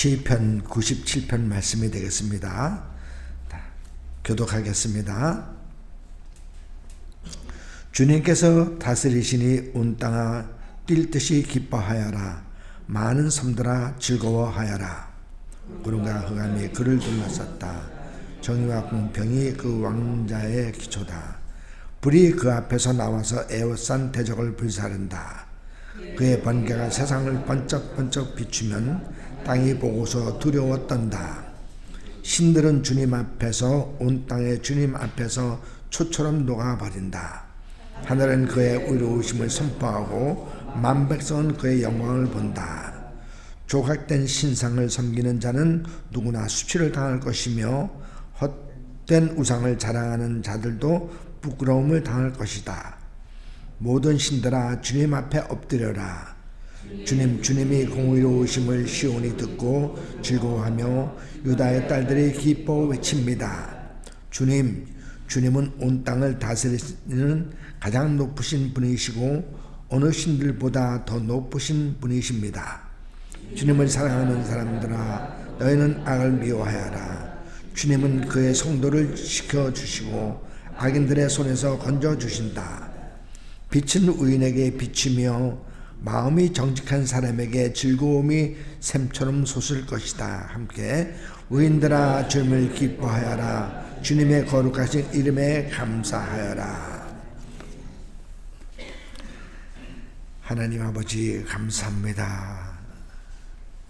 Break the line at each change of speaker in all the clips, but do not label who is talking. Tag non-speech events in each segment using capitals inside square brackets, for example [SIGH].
시편 97편 말씀이 되겠습니다. 자, 교독하겠습니다. 주님께서 다스리시니 온 땅아 뛸 듯이 기뻐하여라. 많은 섬들아 즐거워하여라. 구름과 흑암이 그를 둘러쌌다. 정의와 공평이 그 왕자의 기초다. 불이 그 앞에서 나와서 에워싼 대적을 불사른다. 그의 번개가 세상을 번쩍번쩍 비추면 땅이 보고서 두려워 떤다 신들은 주님 앞에서 온 땅의 주님 앞에서 초처럼 녹아버린다 하늘은 그의 의로우심을 선포하고 만백성은 그의 영광을 본다. 조각된 신상을 섬기는 자는 누구나 수치를 당할 것이며 헛된 우상을 자랑하는 자들도 부끄러움을 당할 것이다. 모든 신들아 주님 앞에 엎드려라. 주님 주님이 공의로우심을 시온이 듣고 즐거워하며 유다의 딸들이 기뻐 외칩니다. 주님 주님은 온 땅을 다스리는 가장 높으신 분이시고 어느 신들보다 더 높으신 분이십니다. 주님을 사랑하는 사람들아 너희는 악을 미워하여라. 주님은 그의 성도를 지켜주시고 악인들의 손에서 건져주신다. 빛은 의인에게 비치며 마음이 정직한 사람에게 즐거움이 샘처럼 솟을 것이다. 함께 의인들아 주님을 기뻐하여라. 주님의 거룩하신 이름에 감사하여라. 하나님 아버지 감사합니다.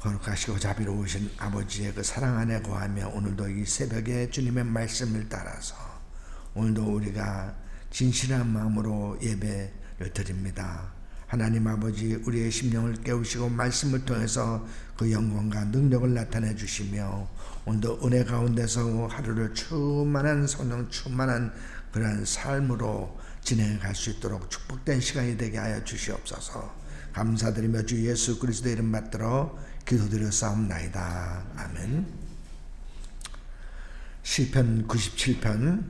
거룩하시고 자비로우신 아버지의 그 사랑 안에 거하며 오늘도 이 새벽에 주님의 말씀을 따라서 오늘도 우리가 진실한 마음으로 예배를 드립니다. 하나님 아버지 우리의 심령을 깨우시고 말씀을 통해서 그 영광과 능력을 나타내 주시며 오늘도 은혜 가운데서 하루를 충만한 성령 충만한 그러한 삶으로 진행해 갈 수 있도록 축복된 시간이 되게 하여 주시옵소서. 감사드리며 주 예수 그리스도 이름 받들어 기도드려 싸움나이다. 아멘. 시편 97편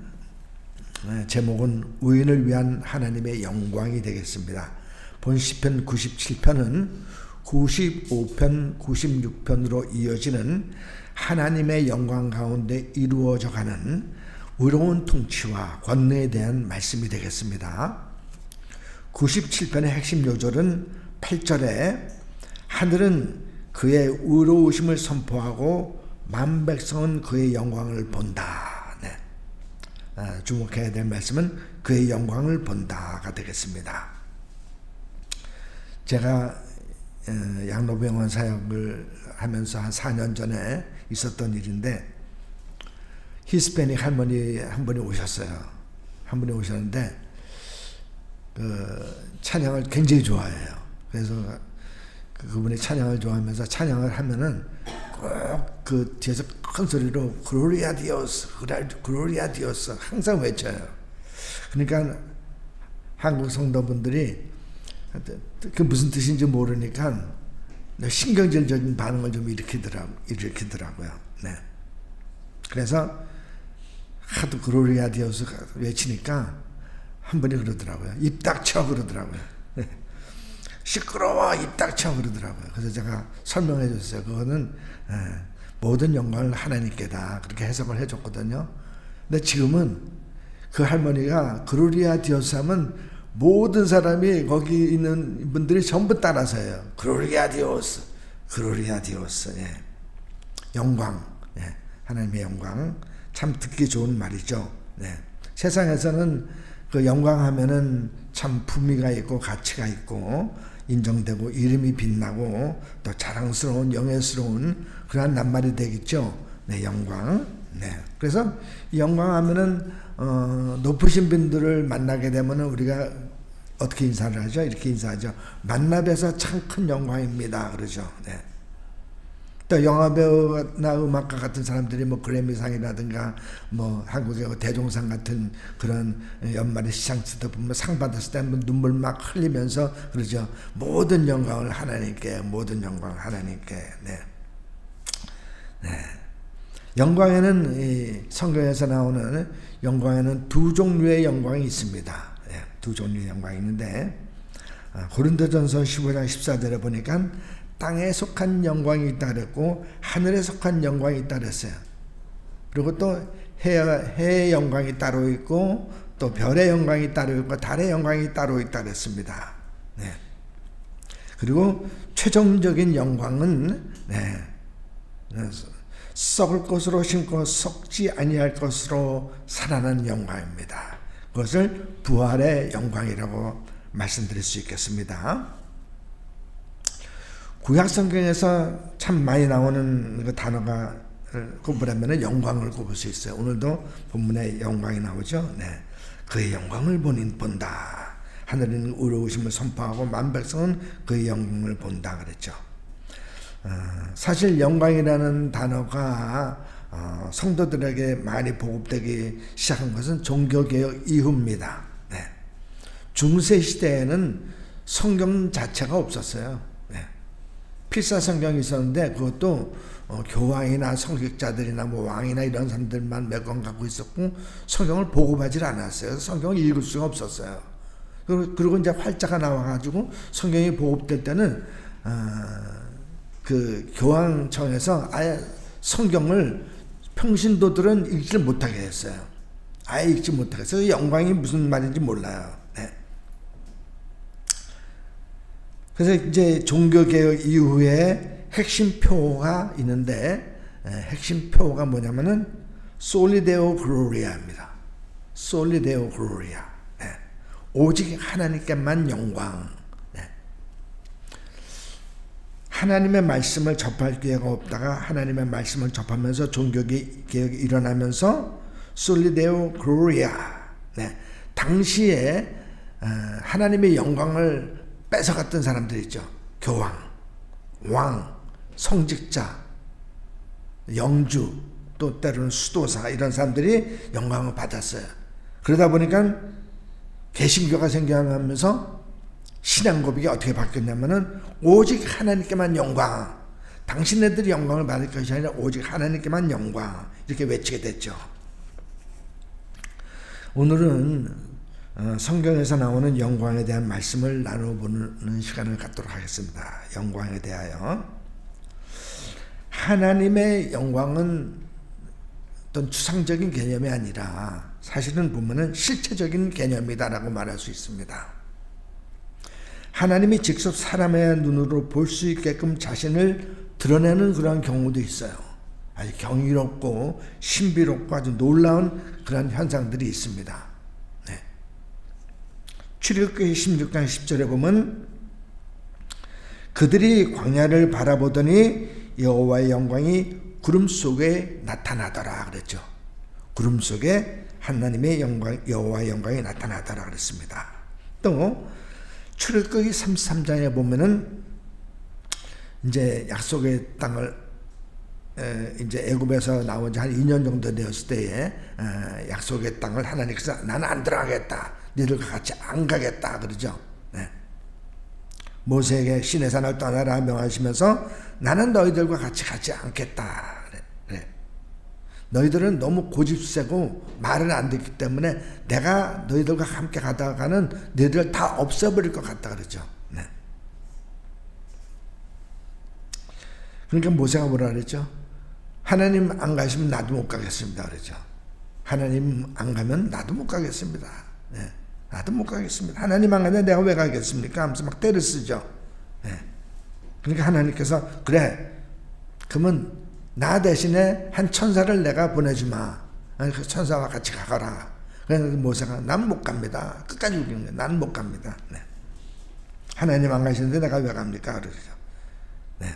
제목은 의인을 위한 하나님의 영광이 되겠습니다. 본 시편 97편은 95편, 96편으로 이어지는 하나님의 영광 가운데 이루어져 가는 의로운 통치와 권능에 대한 말씀이 되겠습니다. 97편의 핵심 요절은 8절에 하늘은 그의 의로우심을 선포하고 만백성은 그의 영광을 본다. 네. 아, 주목해야 될 말씀은 그의 영광을 본다가 되겠습니다. 제가 어, 양로병원 사역을 하면서 한 4년 전에 있었던 일인데 히스패닉 할머니 한 분이 오셨어요. 한 분이 오셨는데 그 찬양을 굉장히 좋아해요. 그래서 그 그분이 찬양을 좋아하면서 찬양을 하면은 꼭 그 뒤에서 큰 소리로 글로리아 디오스, 글로리아 디오스 항상 외쳐요. 그러니까 한국 성도분들이 그 무슨 뜻인지 모르니까 신경질적인 반응을 좀 일으키더라고, 일으키더라고요. 네. 그래서 하도 글로리아 디오스 외치니까 한 분이 그러더라고요. 입 닥쳐 그러더라고요. [LAUGHS] 시끄러워 입 닥쳐 그러더라고요. 그래서 제가 설명해 줬어요. 그거는 모든 영광을 하나님께다 그렇게 해석을 해줬거든요. 근데 지금은 그 할머니가 글로리아 디오스 하면 모든 사람이 거기 있는 분들이 전부 따라서 해요. 글로리아 디오스, 글로리아 디오스. 예. 영광, 예. 하나님의 영광. 참 듣기 좋은 말이죠. 네. 세상에서는 그 영광 하면은 참 품위가 있고 가치가 있고 인정되고 이름이 빛나고 또 자랑스러운 영예스러운 그러한 낱말이 되겠죠. 네, 영광. 네. 그래서 영광하면은 어, 높으신 분들을 만나게 되면은 우리가 어떻게 인사를 하죠? 이렇게 인사하죠. 만나 뵈서 참 큰 영광입니다. 그러죠. 네. 또 영화배우나 음악가 같은 사람들이 뭐 그래미상이라든가 뭐 한국의 뭐 대종상 같은 그런 연말에 시상식도 보면 상 받았을 때 눈물 막 흘리면서 그러죠. 모든 영광을 하나님께, 모든 영광 하나님께. 네. 네. 영광에는 이 성경에서 나오는 영광에는 두 종류의 영광이 있습니다. 네. 두 종류의 영광이 있는데 아, 고린도전서 15장 14절에 보니까 땅에 속한 영광이 있다 그랬고 하늘에 속한 영광이 있다 그랬어요. 그리고 또 해, 해의 영광이 따로 있고 또 별의 영광이 따로 있고 달의 영광이 따로 있다 그랬습니다. 네. 그리고 최종적인 영광은 네. 썩을 것으로 심고 썩지 아니할 것으로 살아난 영광입니다. 그것을 부활의 영광이라고 말씀드릴 수 있겠습니다. 구약 성경에서 참 많이 나오는 그 단어가 꼽으라면 영광을 꼽을 수 있어요. 오늘도 본문에 영광이 나오죠. 네. 그의 영광을 보닌 본다. 하늘은 의로우심을 선포하고 만백성은 그의 영광을 본다 그랬죠. 어, 사실 영광이라는 단어가 어, 성도들에게 많이 보급되기 시작한 것은 종교개혁 이후입니다. 네. 중세 시대에는 성경 자체가 없었어요. 네. 필사 성경이 있었는데 그것도 어, 교황이나 성직자들이나 뭐 왕이나 이런 사람들만 몇 권 갖고 있었고 성경을 보급하지 않았어요. 성경을 읽을 수가 없었어요. 그리고, 그리고 이제 활자가 나와가지고 성경이 보급될 때는 어, 그 교황 청에서 아예 성경을 평신도들은 읽지를 못하게 했어요. 아예 읽지 해서 영광이 무슨 말인지 몰라요. 네. 그래서 이제 종교개혁 이후에 핵심 표가 있는데 에, 핵심 표가 뭐냐면은 솔리데오 글로리아입니다. 솔리데오 글로리아. 네. 오직 하나님께만 영광. 네. 하나님의 말씀을 접할 기회가 없다가 하나님의 말씀을 접하면서 종교개혁이 일어나면서 솔리데오 글로리아. 네. 당시에 어, 하나님의 영광을 뺏어갔던 사람들 있죠. 교황, 왕, 성직자, 영주, 또 때로는 수도사 이런 사람들이 영광을 받았어요. 그러다 보니까 개신교가 생겨나면서 신앙 고백이 어떻게 바뀌었냐면은 오직 하나님께만 영광. 당신네들이 영광을 받을 것이 아니라 오직 하나님께만 영광. 이렇게 외치게 됐죠. 오늘은 어, 성경에서 나오는 영광에 대한 말씀을 나눠보는 시간을 갖도록 하겠습니다. 영광에 대하여. 하나님의 영광은 어떤 추상적인 개념이 아니라 사실은 보면은 실체적인 개념이다라고 말할 수 있습니다. 하나님이 직접 사람의 눈으로 볼 수 있게끔 자신을 드러내는 그런 경우도 있어요. 아주 경이롭고 신비롭고 아주 놀라운 그런 현상들이 있습니다. 네. 출애굽기 16장 10절에 보면 그들이 광야를 바라보더니 여호와의 영광이 구름 속에 나타나더라 그랬죠. 구름 속에 하나님의 영광 여호와의 영광이 나타나더라 그랬습니다. 또 출애굽기 33장에 보면은 이제 약속의 땅을 에, 이제 애굽에서 나온 지 한 2년 정도 되었을 때에 에, 약속의 땅을 하나님께서 나는 안 들어가겠다. 니들과 같이 안 가겠다 그러죠. 네. 모세에게 신의 산을 떠나라 명하시면서 나는 너희들과 같이 가지 않겠다. 너희들은 너무 고집세고 말을 안 듣기 때문에 내가 너희들과 함께 가다가는 너희들 다 없애버릴 것 같다 그러죠. 네. 그러니까 모세가 뭐라 그랬죠? 하나님 안 가시면 나도 못 가겠습니다. 그러죠. 하나님 안 가면 나도 못 가겠습니다. 네. 나도 못 가겠습니다. 하나님 안 가면 내가 왜 가겠습니까? 하면서 막 때를 쓰죠. 네. 그러니까 하나님께서 그래 그러면 나 대신에 한 천사를 내가 보내주마. 그 천사와 같이 가거라. 그래서 모세가 난 못 갑니다. 끝까지 우기는 거예요. 나는 못 갑니다. 네. 하나님 안 가시는데 내가 왜 갑니까? 그러죠. 네.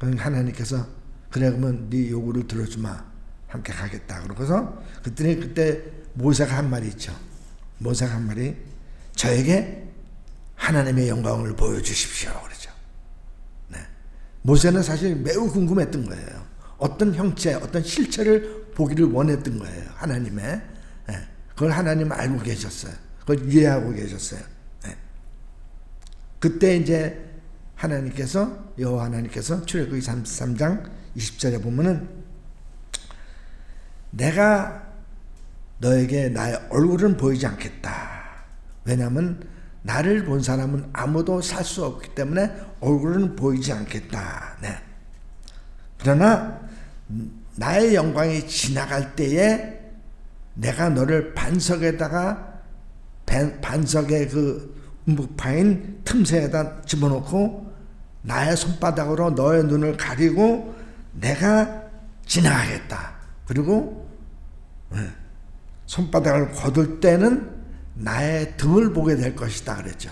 그러니까 하나님께서 그래 그러면 네 요구를 들어주마. 함께 가겠다. 그러고서 그때 그때 모세가 한 말이 있죠. 모세가 한 말이 저에게 하나님의 영광을 보여주십시오. 네. 모세는 사실 매우 궁금했던 거예요. 어떤 형체, 어떤 실체를 보기를 원했던 거예요. 하나님의. 네. 그걸 하나님 알고 계셨어요. 그걸 이해하고 계셨어요. 네. 그때 이제 하나님께서 여호와 하나님께서 출애굽기 33장 20절에 보면은 내가 너에게 나의 얼굴은 보이지 않겠다. 왜냐하면 나를 본 사람은 아무도 살 수 없기 때문에 얼굴은 보이지 않겠다. 네. 그러나 나의 영광이 지나갈 때에 내가 너를 반석에다가 반석의 그 움북파인 틈새에다 집어넣고 나의 손바닥으로 너의 눈을 가리고 내가 지나가겠다. 그리고 예, 손바닥을 거둘 때는 나의 등을 보게 될 것이다 그랬죠.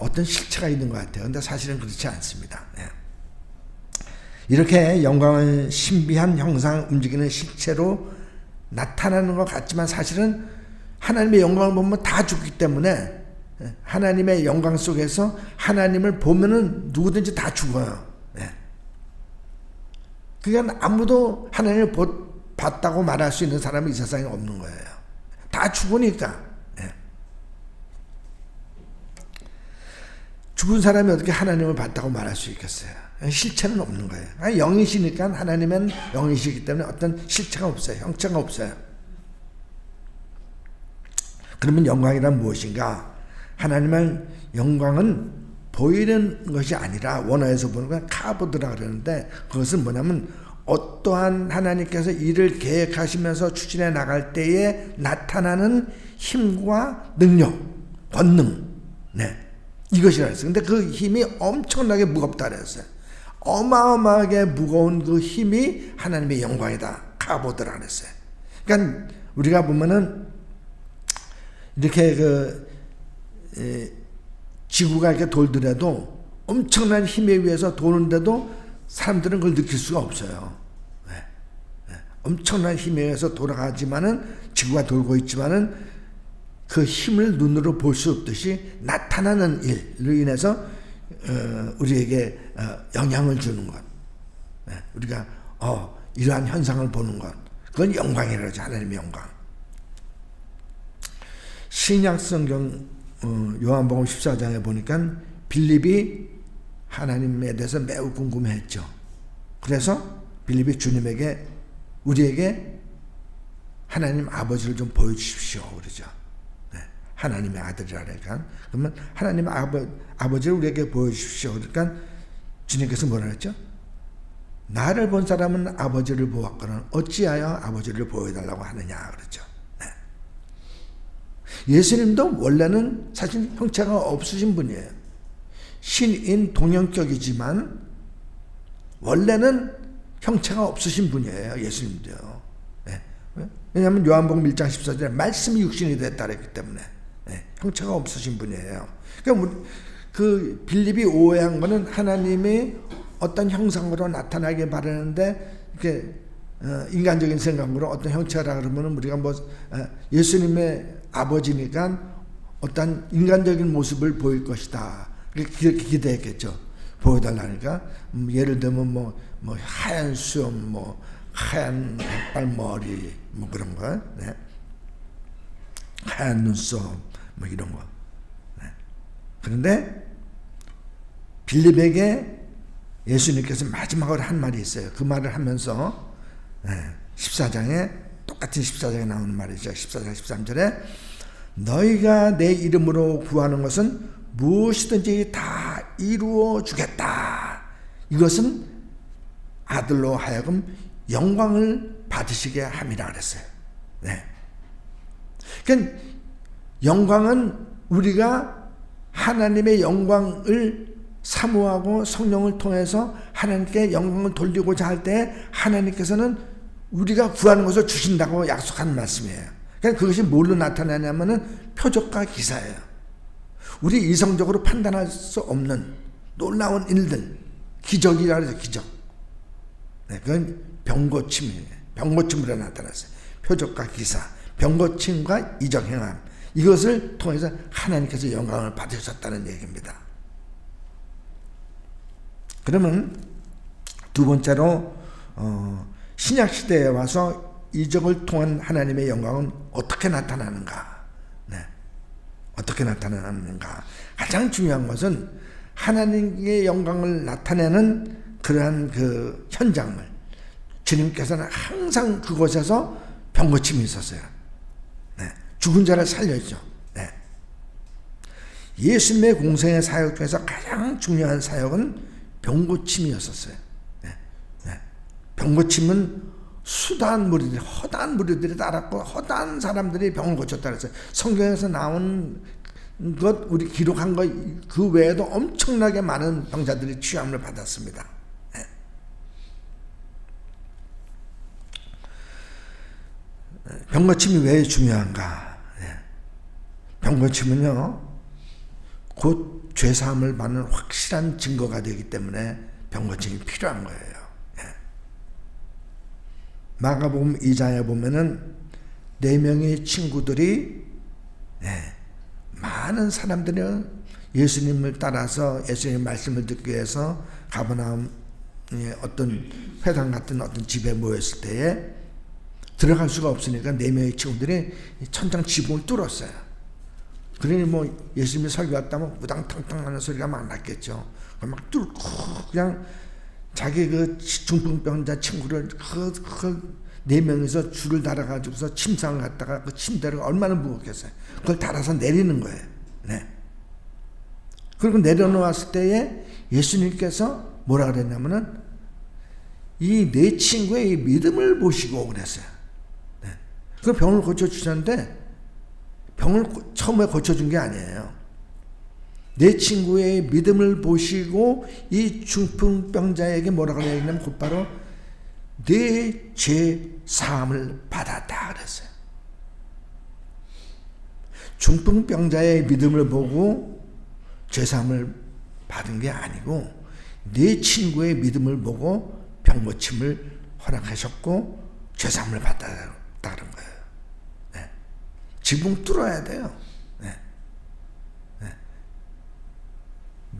예. 어떤 실체가 있는 것 같아요. 근데 사실은 그렇지 않습니다. 예. 이렇게 영광은 신비한 형상 움직이는 실체로 나타나는 것 같지만 사실은 하나님의 영광을 보면 다 죽기 때문에 하나님의 영광 속에서 하나님을 보면은 누구든지 다 죽어요. 그러니까 아무도 하나님을 봤다고 말할 수 있는 사람이 이 세상에 없는 거예요. 다 죽으니까. 예. 죽은 사람이 어떻게 하나님을 봤다고 말할 수 있겠어요? 실체는 없는 거예요. 영이시니까 하나님은 영이시기 때문에 어떤 실체가 없어요. 형체가 없어요. 그러면 영광이란 무엇인가? 하나님의 영광은 보이는 것이 아니라 원어에서 보는 건 카보드라 그러는데 그것은 뭐냐면 어떠한 하나님께서 일을 계획하시면서 추진해 나갈 때에 나타나는 힘과 능력, 권능, 네 이것이라 했어요. 근데 그 힘이 엄청나게 무겁다 그랬어요. 어마어마하게 무거운 그 힘이 하나님의 영광이다. 카보드라 그랬어요. 그러니까 우리가 보면은 이렇게 그 에, 지구가 이렇게 돌더라도 엄청난 힘에 의해서 도는데도 사람들은 그걸 느낄 수가 없어요. 네. 네. 엄청난 힘에 의해서 돌아가지만은 지구가 돌고 있지만은 그 힘을 눈으로 볼 수 없듯이 나타나는 일로 인해서 어, 우리에게 어, 영향을 주는 것. 네. 우리가 어, 이러한 현상을 보는 것. 그건 영광이라죠. 하나님의 영광. 신약 성경 어, 요한복음 14장에 보니까 빌립이 하나님에 대해서 매우 궁금해했죠. 그래서 빌립이 주님에게 우리에게 하나님 아버지를 좀 보여주십시오. 그러죠. 네. 하나님의 아들이라니까. 그러면 하나님 아버, 아버지를 우리에게 보여주십시오. 그러니까 주님께서 뭐라 그랬죠? 나를 본 사람은 아버지를 보았거든 어찌하여 아버지를 보여달라고 하느냐 그랬죠. 예수님도 원래는 사실 형체가 없으신 분이에요. 신인 동형격이지만 원래는 형체가 없으신 분이에요. 예수님도요. 네. 왜냐하면 요한복음 1장 14절에 말씀이 육신이 됐다 그랬기 때문에 네. 형체가 없으신 분이에요. 그러니까 그 빌립이 오해한 거는 하나님이 어떤 형상으로 나타나게 바라는데 이렇게 어, 인간적인 생각으로 어떤 형체라 그러면은 우리가 뭐 어, 예수님의 아버지니까 어떤 인간적인 모습을 보일 것이다. 그렇게 기대했겠죠. 보여달라니까. 음, 예를 들면 뭐, 뭐 하얀 수염, 뭐 하얀 백발머리, 뭐 그런 거. 네. 하얀 눈썹, 뭐 이런 거. 네. 그런데 빌립에게 예수님께서 마지막으로 한 말이 있어요. 그 말을 하면서 네. 14장에 똑같은 14장에 나오는 말이죠. 14장 13절에 너희가 내 이름으로 구하는 것은 무엇이든지 다 이루어 주겠다. 이것은 아들로 하여금 영광을 받으시게 함이라 그랬어요. 네. 그러니까 영광은 우리가 하나님의 영광을 사모하고 성령을 통해서 하나님께 영광을 돌리고자 할 때 하나님께서는 우리가 구하는 것을 주신다고 약속한 말씀이에요. 그러니까 그것이 뭘로 나타나냐면은 표적과 기사예요. 우리 이성적으로 판단할 수 없는 놀라운 일들, 기적이라 그러죠, 기적. 네, 그건 병고침이에요. 병고침으로 나타났어요. 표적과 기사, 병고침과 이적 행함. 이것을 통해서 하나님께서 영광을 받으셨다는 얘기입니다. 그러면 두 번째로 어, 신약 시대에 와서 이적을 통한 하나님의 영광은 어떻게 나타나는가? 네. 어떻게 나타나는가? 가장 중요한 것은 하나님의 영광을 나타내는 그러한 그 현장을 주님께서는 항상 그곳에서 병고침이 있었어요. 네. 죽은 자를 살렸죠. 네. 예수님의 공생의 사역 중에서 가장 중요한 사역은 병고침이었었어요. 네. 네. 병고침은 수단 무리들이 허다한 무리들이 따랐고 허다한 사람들이 병을 고쳤다 그랬어요. 성경에서 나온 것 우리 기록한 것 그 외에도 엄청나게 많은 병자들이 취함을 받았습니다. 네. 병 고침이 왜 중요한가? 네. 병고침은요, 곧 죄사함을 받는 확실한 증거가 되기 때문에 병고침이 필요한 거예요. 네. 마가복음 2장에 보면은 네 명의 친구들이 네, 많은 사람들이 예수님을 따라서 예수님의 말씀을 듣기 위해서 가버나움 어떤 회당 같은 어떤 집에 모였을 때에 들어갈 수가 없으니까 네 명의 친구들이 천장 지붕을 뚫었어요. 그러니 뭐 예수님이 설교 왔다면 우당탕탕 하는 소리가 막 났겠죠. 막 뚫고 그냥 자기 그 중풍병자 친구를 그, 그, 네 명이서 줄을 달아가지고서 침상을 갖다가 그 침대를 얼마나 무겁겠어요. 그걸 달아서 내리는 거예요. 네. 그리고 내려놓았을 때에 예수님께서 뭐라 그랬냐면은 이내 친구의 믿음을 보시고 그랬어요. 네. 그 병을 고쳐주셨는데 병을 처음에 고쳐준 게 아니에요. 내 친구의 믿음을 보시고 이 중풍병자에게 뭐라고 얘기냐면 곧바로 내죄 사함을 받았다 그랬어요. 중풍병자의 믿음을 보고 죄 사함을 받은 게 아니고 내 친구의 믿음을 보고 병 고침을 허락하셨고 죄 사함을 받았다는 거예요. 네. 지붕 뚫어야 돼요. 네. 네.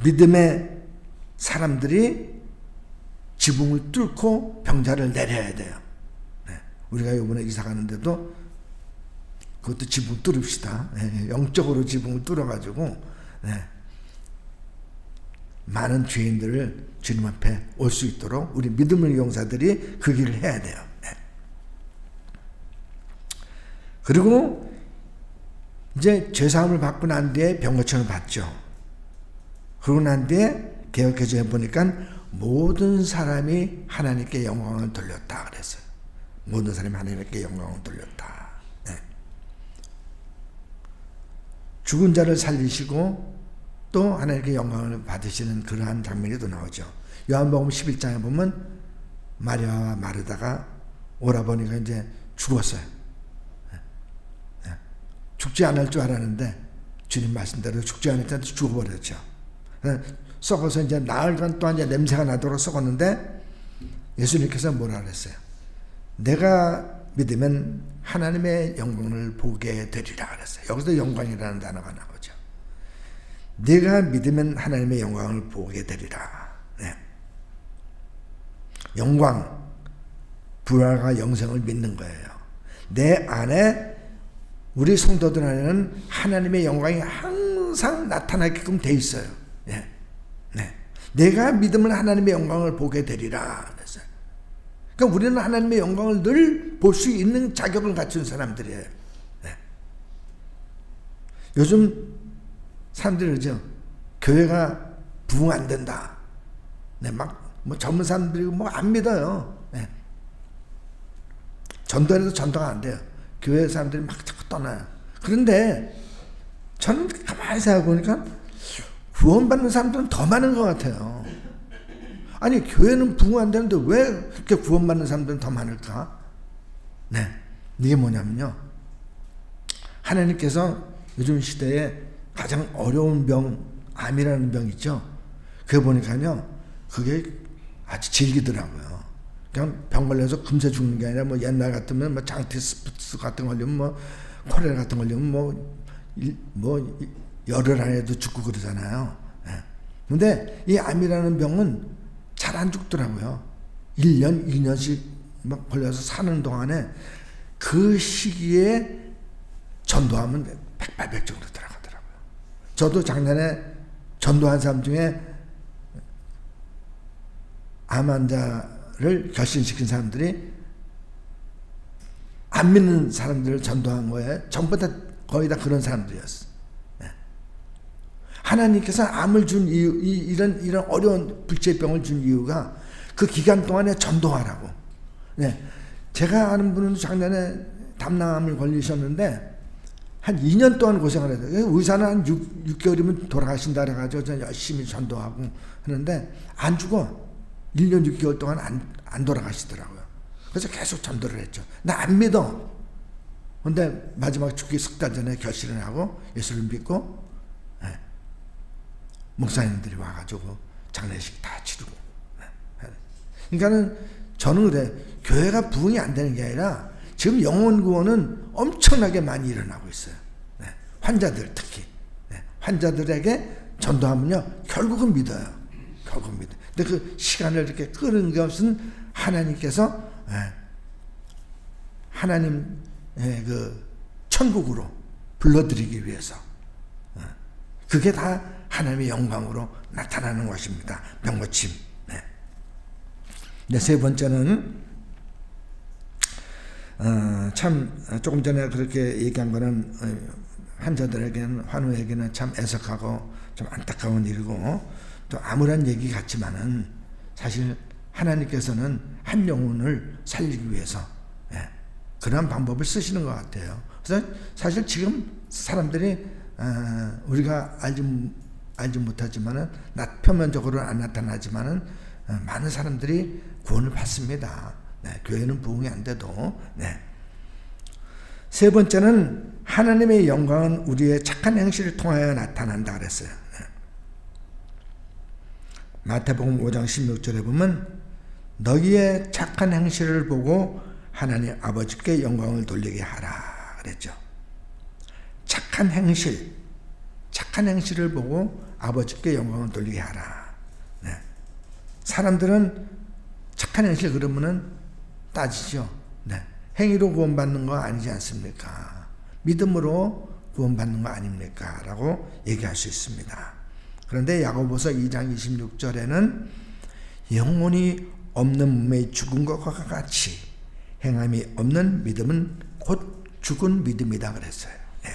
믿음의 사람들이 지붕을 뚫고 병자를 내려야 돼요. 네. 우리가 이번에 이사 가는데도 그것도 지붕 뚫읍시다. 네. 영적으로 지붕을 뚫어가지고 네. 많은 죄인들을 주님 앞에 올 수 있도록 우리 믿음의 용사들이 그 길을 해야 돼요. 네. 그리고 이제 죄사함을 받고 난 뒤에 병고침을 받죠. 그러고 난 뒤에 개혁해서 해보니까 모든 사람이 하나님께 영광을 돌렸다 그랬어요. 모든 사람이 하나님께 영광을 돌렸다. 네. 죽은 자를 살리시고 또 하나님께 영광을 받으시는 그러한 장면이 또 나오죠. 요한복음 11장에 보면 마리아와 마르다가 오라버니가 이제 죽었어요. 죽지 않을 줄 알았는데 주님 말씀대로 죽지 않을 때 죽어버렸죠. 네. 썩어서 이제 나흘 동안 또 이제 냄새가 나도록 썩었는데 예수님께서 뭐라 그랬어요? 내가 믿으면 하나님의 영광을 보게 되리라 그랬어요. 여기서 영광이라는 단어가 나오죠. 내가 믿으면 하나님의 영광을 보게 되리라. 네. 영광, 부활과 영생을 믿는 거예요. 내 안에 우리 성도들 안에는 하나님의 영광이 항상 나타나게끔 돼 있어요. 네. 네. 내가 믿으면 하나님의 영광을 보게 되리라. 그랬어요. 그러니까 우리는 하나님의 영광을 늘 볼 수 있는 자격을 갖춘 사람들이에요. 네. 요즘 사람들이 그러죠. 교회가 부흥 안 된다. 네, 막, 뭐 젊은 사람들이 뭐 안 믿어요. 네. 전도해도 전도가 안 돼요. 교회 사람들이 막 자꾸 떠나요. 그런데 저는 가만히 생각해보니까 구원받는 사람들은 더 많은 것 같아요. 아니, 교회는 부흥 안 되는데 왜 그렇게 구원받는 사람들은 더 많을까? 네. 이게 뭐냐면요. 하나님께서 요즘 시대에 가장 어려운 병, 암이라는 병 있죠? 그거 보니까요, 그게 아주 질기더라고요. 그냥 병 걸려서 금세 죽는 게 아니라 뭐 옛날 같으면 뭐 장티스푸스 같은 거 걸리면 뭐 코레라 같은 거 걸리면 뭐, 뭐 열흘 안에도 죽고 그러잖아요. 예. 근데 이 암이라는 병은 잘 안 죽더라고요. 1년, 2년씩 막 걸려서 사는 동안에 그 시기에 전도하면 백발백중으로 들어가더라고요. 저도 작년에 전도한 사람 중에 암 환자 를 결신시킨 사람들이 안 믿는 사람들을 전도한 거에 전부 다 거의 다 그런 사람들이었어. 하나님께서 암을 준 이유, 이, 이런 이런 어려운 불치병을 준 이유가 그 기간 동안에 전도하라고. 네, 제가 아는 분은 작년에 담낭암을 걸리셨는데 한 2년 동안 고생을 해요. 의사는 한 6, 6개월이면 돌아가신다 그래가지고 열심히 전도하고 하는데 안 죽어. 1년 6개월 동안 안, 안 돌아가시더라고요. 그래서 계속 전도를 했죠. 나 안 믿어. 근데 마지막 죽기 석 달 전에 결실을 하고 예수를 믿고 예. 목사님들이 와가지고 장례식 다 치르고. 예. 그러니까는 저는 그래 교회가 부흥이 안 되는 게 아니라 지금 영혼 구원은 엄청나게 많이 일어나고 있어요. 네. 환자들 특히 네. 환자들에게 전도하면요 결국은 믿어요. 결국 믿어. 근데 그 시간을 이렇게 끄는 것은 하나님께서 예. 하나님 예, 그 천국으로 불러들이기 위해서 예. 그게 다 하나님의 영광으로 나타나는 것입니다. 병고침. 네. 네, 세 번째는 어, 참 조금 전에 그렇게 얘기한 거는 어, 환자들에게는 환우에게는 참 애석하고 좀 안타까운 일이고 또 암울한 얘기 같지만은 사실 하나님께서는 한 영혼을 살리기 위해서 예, 그런 방법을 쓰시는 것 같아요. 그래서 사실 지금 사람들이 어, 우리가 알지 알지 못하지만은 나 표면적으로는 안 나타나지만은 어, 많은 사람들이 구원을 받습니다. 네, 교회는 부흥이 안 돼도. 네. 세 번째는 하나님의 영광은 우리의 착한 행실을 통하여 나타난다 그랬어요. 네. 마태복음 5장 16절에 보면 너희의 착한 행실을 보고 하나님 아버지께 영광을 돌리게 하라 그랬죠. 착한 행실, 착한 행실을 보고 아버지께 영광을 돌리게 하라. 네. 사람들은 착한 행실 그러면은 따지죠. 네. 행위로 구원받는 거 아니지 않습니까? 믿음으로 구원받는 거 아닙니까? 라고 얘기할 수 있습니다. 그런데 야고보서 2장 26절에는 영혼이 없는 몸에 죽은 것과 같이 행함이 없는 믿음은 곧 죽은 믿음이다 그랬어요. 네.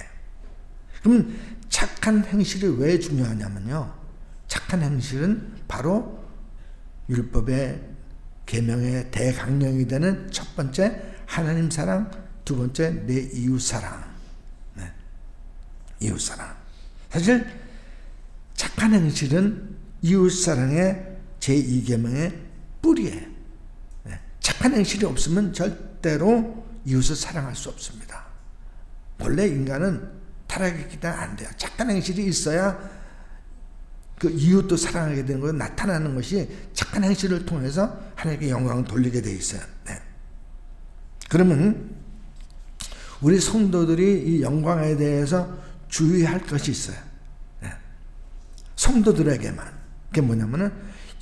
그럼 착한 행실이 왜 중요하냐면요. 착한 행실은 바로 율법의 계명의 대강령이 되는 첫 번째 하나님 사랑, 두 번째 내 이웃 사랑. 네. 이웃 사랑. 사실 착한 행실은 이웃 사랑의 제2계명의 뿌리예요. 네. 착한 행실이 없으면 절대로 이웃을 사랑할 수 없습니다. 원래 인간은 타락했기 안 돼요. 착한 행실이 있어야 그 이웃도 사랑하게 되는 거 나타나는 것이 착한 행실을 통해서 하나님께 영광을 돌리게 돼 있어요. 네. 그러면 우리 성도들이 이 영광에 대해서 주의할 것이 있어요. 네. 성도들에게만 그게 뭐냐면은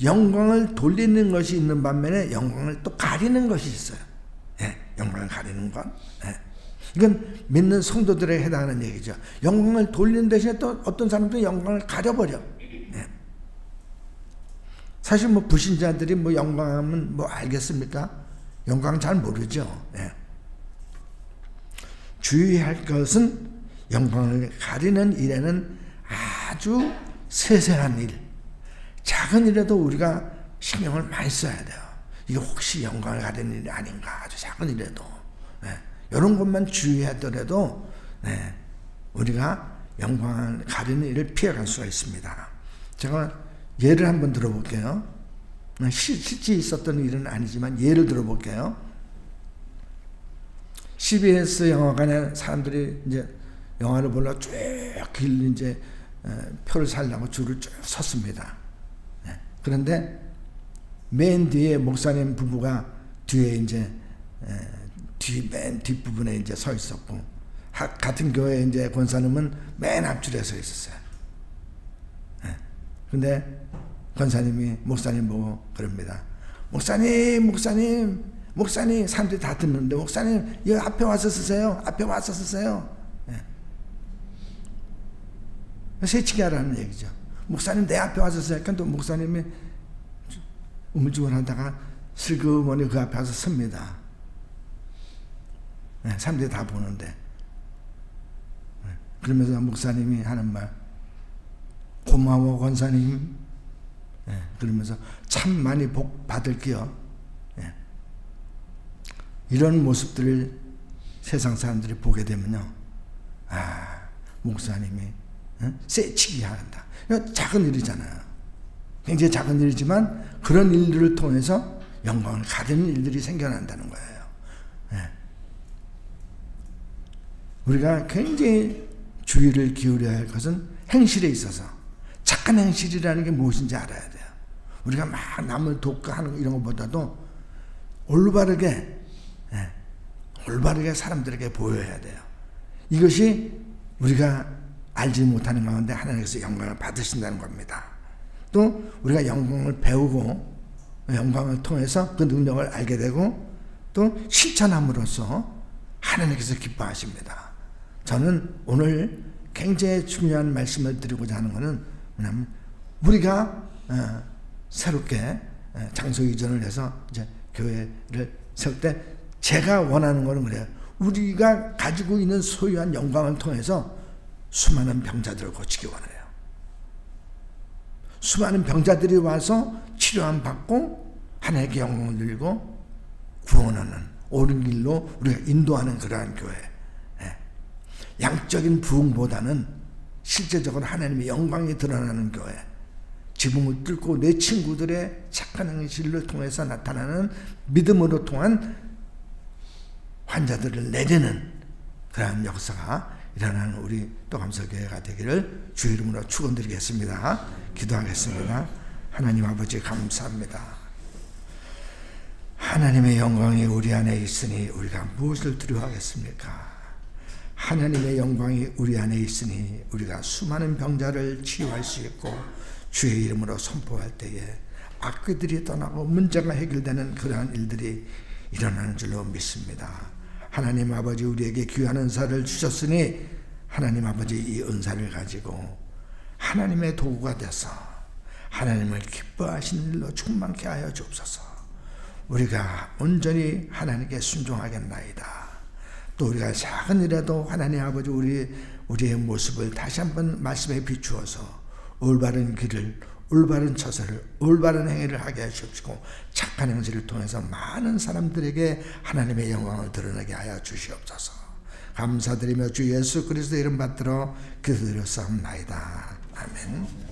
영광을 돌리는 것이 있는 반면에 영광을 또 가리는 것이 있어요. 네. 영광을 가리는 것. 네. 이건 믿는 성도들에 해당하는 얘기죠. 영광을 돌리는 대신에 또 어떤 사람들은 영광을 가려버려. 사실 뭐 불신자들이 뭐 영광하면 뭐 알겠습니까? 영광 잘 모르죠. 네. 주의할 것은 영광을 가리는 일에는 아주 세세한 일, 작은 일에도 우리가 신경을 많이 써야 돼요. 이게 혹시 영광을 가리는 일이 아닌가? 아주 작은 일에도. 네. 이런 것만 주의하더라도 네. 우리가 영광을 가리는 일을 피해갈 수가 있습니다. 제가 예를 한번 들어볼게요. 실제 있었던 일은 아니지만 예를 들어볼게요. CBS 영화관에 사람들이 이제 영화를 보러 쭉 길 이제 표를 살려고 줄을 쭉 섰습니다. 네. 그런데 맨 뒤에 목사님 부부가 뒤에 이제 뒤맨 뒷부분에 이제 서 있었고 같은 교회 이제 권사님은 맨 앞줄에 서 있었어요. 근데 권사님이 목사님 보고 그럽니다. 목사님, 목사님, 목사님, 사람들이 다 듣는데, 목사님, 여기 앞에 와서 쓰세요. 앞에 와서 쓰세요. 네. 세치게 하라는 얘기죠. 목사님, 내 앞에 와서. 그러니까 또 목사님이 우물쭈물 하다가 슬그머니 그 앞에 와서 섭니다. 네, 사람들이 다 보는데. 네. 그러면서 목사님이 하는 말, 고마워 권사님. 예, 그러면서 참 많이 복 받을게요. 예. 이런 모습들을 세상 사람들이 보게 되면요. 아, 목사님이 어? 세치기 한다. 작은 일이잖아요. 굉장히 작은 일이지만 그런 일들을 통해서 영광을 가지는 일들이 생겨난다는 거예요. 예. 우리가 굉장히 주의를 기울여야 할 것은 행실에 있어서 착한 행실이라는 게 무엇인지 알아야 돼요. 우리가 막 남을 돕고 하는 이런 것보다도 올바르게 예, 올바르게 사람들에게 보여야 돼요. 이것이 우리가 알지 못하는 가운데 하나님께서 영광을 받으신다는 겁니다. 또 우리가 영광을 배우고 영광을 통해서 그 능력을 알게 되고 또 실천함으로써 하나님께서 기뻐하십니다. 저는 오늘 굉장히 중요한 말씀을 드리고자 하는 것은 뭐냐면 우리가 어, 새롭게 어, 장소 이전을 해서 이제 교회를 세울 때 제가 원하는 것은 그래요. 우리가 가지고 있는 소유한 영광을 통해서 수많은 병자들을 고치기 원해요. 수많은 병자들이 와서 치료함 받고 하나님께 영광을 드리고 구원하는 옳은 길로 우리가 인도하는 그러한 교회. 예. 양적인 부흥보다는 실제적으로 하나님의 영광이 드러나는 교회. 지붕을 뚫고 내 친구들의 착한 행실을 통해서 나타나는 믿음으로 통한 환자들을 내리는 그러한 역사가 일어나는 우리 또 감사교회가 되기를 주 이름으로 축원드리겠습니다. 기도하겠습니다. 하나님 아버지 감사합니다. 하나님의 영광이 우리 안에 있으니 우리가 무엇을 두려워하겠습니까? 하나님의 영광이 우리 안에 있으니 우리가 수많은 병자를 치유할 수 있고 주의 이름으로 선포할 때에 악귀들이 떠나고 문제가 해결되는 그러한 일들이 일어나는 줄로 믿습니다. 하나님 아버지 우리에게 귀한 은사를 주셨으니 하나님 아버지 이 은사를 가지고 하나님의 도구가 돼서 하나님을 기뻐하시는 일로 충만케 하여 주옵소서. 우리가 온전히 하나님께 순종하겠나이다. 또 우리가 작은 일에도 하나님 아버지 우리 우리의 모습을 다시 한번 말씀에 비추어서 올바른 길을 올바른 처세를 올바른 행위를 하게 하시옵시고 착한 행실을 통해서 많은 사람들에게 하나님의 영광을 드러내게 하여 주시옵소서. 감사드리며 주 예수 그리스도 이름 받들어 기도드렸사옵나이다. 아멘.